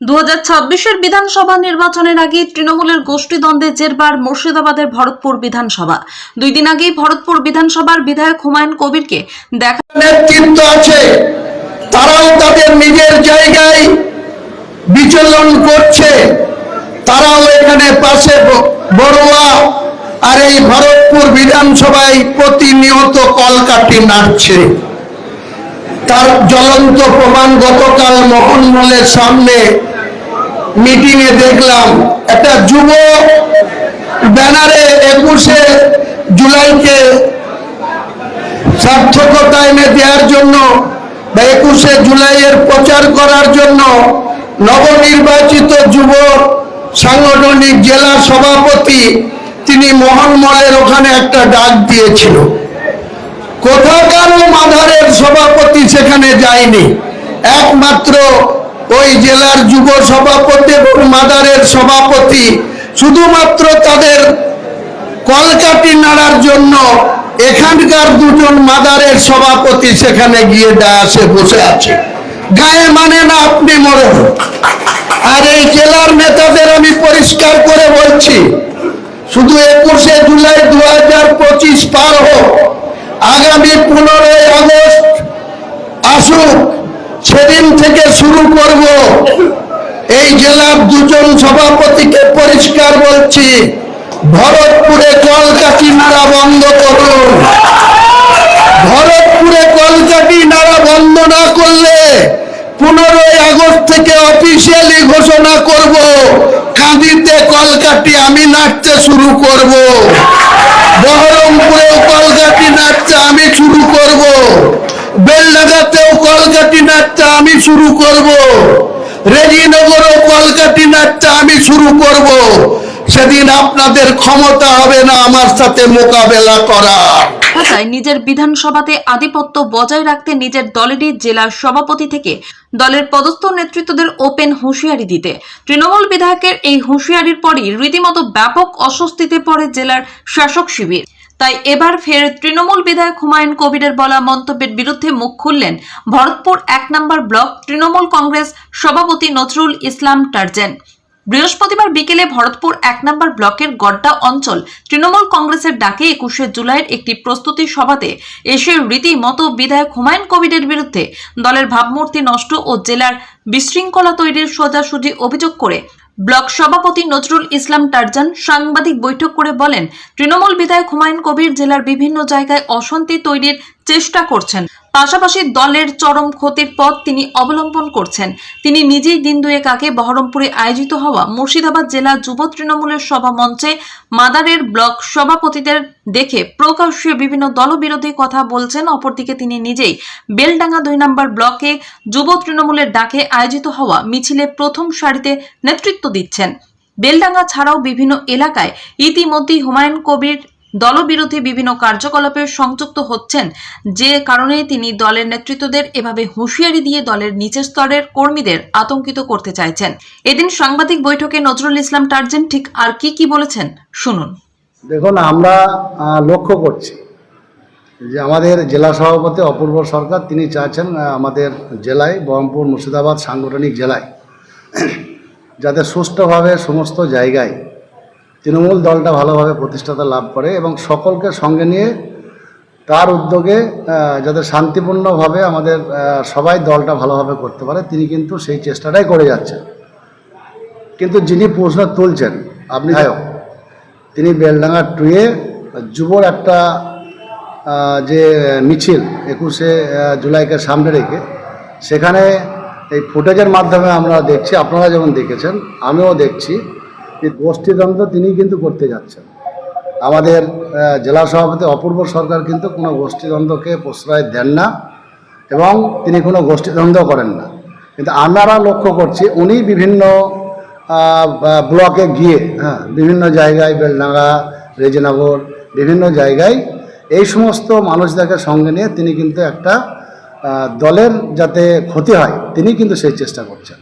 দু হাজার বিধানসভা নির্বাচনের আগে তৃণমূলের গোষ্ঠীদ্বন্দ্বে জেরবার মুর্শিদাবাদের ভরতপুর বিধানসভা। দুই দিন আগেই ভরতপুর বিধানসভার বিধায়ক হুমায়ুন কবিরকে দেখা নেতৃত্ব আছে। তারাও তাদের নিজের জায়গায় বিচলন করছে। তারাও এখানে পাশে বড়ুয়া আর এই ভরতপুর বিধানসভায় প্রতিনিয়ত কলকাটি নাড়ছে। তার জ্বলন্ত প্রমাণ গতকাল মোহনমলের সামনে মিটিংয়ে দেখলাম একটা যুব ব্যানারে একুশে জুলাইকে সার্থকতা এনে দেওয়ার জন্য বা একুশে জুলাইয়ের প্রচার করার জন্য নবনির্বাচিত যুব সাংগঠনিক জেলা সভাপতি তিনি মোহনমলের ওখানে একটা ডাক দিয়েছিল। কোথাকারও মাধারের সভাপতি সেখানে যায়নি। একমাত্র ওই জেলার যুব সভাপতি এবং মাদারের সভাপতি শুধুমাত্র তাদের কলকাটি নাড়ার জন্য এখানকার দুজন মাদারের সভাপতি সেখানে গিয়ে ডায়াসে বসে আছে। গায়ে মানে না আপনি মরে আর এই জেলার নেতাদের আমি পরিষ্কার করে বলছি, শুধু একুশে জুলাই দু হাজার পঁচিশ পার হোক, আগামী পনেরোই আগস্ট আসুক সেদিন থেকে শুরু করব। এই জেলার দুজন সভাপতিকে পরিষ্কার বলছি, ভরতপুরে কলকাতি নাড়া বন্ধ করুন। ভরতপুরে কলকাতি নাড়া বন্ধ না করলে পনেরোই আগস্ট থেকে অফিসিয়ালি ঘোষণা করব, কাঁদিতে কলকাতি আমি নাচতে শুরু করব বহরমপুরেও কলকাতি নাচতে আমি শুরু করব বেলডাঙ্গাতেও কলকাতি নাচতে আমি শুরু করব। রেজিনগরও কলকাতি নাচতে আমি শুরু করব। সেদিন আপনাদের ক্ষমতা হবে না আমার সাথে মোকাবেলা করার। কথায় নিজের বিধানসভাতে আধিপত্য বজায় রাখতে নিজের দলেরই জেলার সভাপতি থেকে দলের পদস্থ নেতৃত্বদের ওপেন হুঁশিয়ারি দিতে। তৃণমূল বিধায়কের এই হুঁশিয়ারির পরই রীতিমতো ব্যাপক অস্বস্তিতে পড়ে জেলার শাসক শিবির। তাই এবার ফের তৃণমূল বিধায়ক হুমায়ুন কবিরের বলা মন্তব্যের বিরুদ্ধে মুখ খুললেন ভরতপুর এক নম্বর ব্লক তৃণমূল কংগ্রেস সভাপতি নজরুল ইসলাম টার্জেন। বৃহস্পতিবার বিকেলে ভরতপুর এক নম্বর ব্লকের গড্ডা অঞ্চল তৃণমূল কংগ্রেসের ডাকে একুশে জুলাইয়ের একটি প্রস্তুতি সভাতে এসে রীতিমতো বিধায়ক হুমায়ুন কবিরের বিরুদ্ধে দলের ভাবমূর্তি নষ্ট ও জেলার বিশৃঙ্খলা তৈরির সোজাসুজি অভিযোগ করে ব্লক সভাপতি নজরুল ইসলাম টারজান সাংবাদিক বৈঠক করে বলেন, তৃণমূল বিধায়ক হুমায়ুন কবির জেলার বিভিন্ন জায়গায় অশান্তি তৈরির চেষ্টা করছেন। পাশাপাশি দলের চরম ক্ষতির পথ তিনি অবলম্বন করছেন। তিনি নিজেই দিন দুয়েক আগে বহরমপুরে আয়োজিত হওয়া মুর্শিদাবাদ জেলা যুব তৃণমূলের সভা মঞ্চে মাদারের ব্লক সভাপতিদের দেখে প্রকাশ্যে বিভিন্ন দলবিরোধী কথা বলছেন। অপরদিকে তিনি নিজেই বেলডাঙ্গা দুই নম্বর ব্লকে যুব তৃণমূলের ডাকে আয়োজিত হওয়া মিছিলে প্রথম সারিতে নেতৃত্ব দিচ্ছেন। বেলডাঙ্গা ছাড়াও বিভিন্ন এলাকায় ইতিমধ্যেই হুমায়ুন কবির দলবিরোধী বিভিন্ন কার্যকলাপে সংযুক্ত হচ্ছেন। যে কারণে তিনি দলের নেতৃত্বদের এভাবে হুঁশিয়ারি দিয়ে দলের নিচের স্তরের কর্মীদের আতঙ্কিত করতে চাইছেন। এদিন সাংবাদিক বৈঠকে নজরুল ইসলাম টার্জেন, ঠিক আর কি কি বলেছেন? শুনুন। দেখুন, আমরা লক্ষ্য করছি যে আমাদের জেলা সভাপতি অপূর্ব সরকার, তিনি চাইছেন আমাদের জেলায়, বহরমপুর মুর্শিদাবাদ সাংগঠনিক জেলায়, যাতে সুষ্ঠুভাবে সমস্ত জায়গায় তৃণমূল দলটা ভালোভাবে প্রতিষ্ঠাতা লাভ করে এবং সকলকে সঙ্গে নিয়ে তার উদ্যোগে যাতে শান্তিপূর্ণভাবে আমাদের সবাই দলটা ভালোভাবে করতে পারে, তিনি কিন্তু সেই চেষ্টাটাই করে যাচ্ছেন। কিন্তু যিনি প্রশ্ন তুলছেন, আপনি বিধায়ক তিনি বেলডাঙ্গা টুয়ে যুবর একটা যে মিছিল একুশে জুলাইকে সামনে রেখে, সেখানে এই ফুটেজের মাধ্যমে আমরা দেখছি, আপনারা যেমন দেখেছেন, আমিও দেখছি যে গোষ্ঠীদ্বন্দ্ব তিনি কিন্তু করতে যাচ্ছেন। আমাদের জেলা সভাপতি অপূর্ব সরকার কিন্তু কোনো গোষ্ঠীদ্বন্দ্বকে প্রশ্রয় দেন না এবং তিনি কোনো গোষ্ঠীদ্বন্দ্ব করেন না। কিন্তু আমরা লক্ষ্য করছি উনি বিভিন্ন ব্লকে গিয়ে হ্যাঁ বিভিন্ন জায়গায় বেলডাঙ্গা, রেজিনগর, বিভিন্ন জায়গায় এই সমস্ত মানুষদেরকে সঙ্গে নিয়ে তিনি কিন্তু একটা দলের যাতে ক্ষতি হয়, তিনি কিন্তু সেই চেষ্টা করছেন।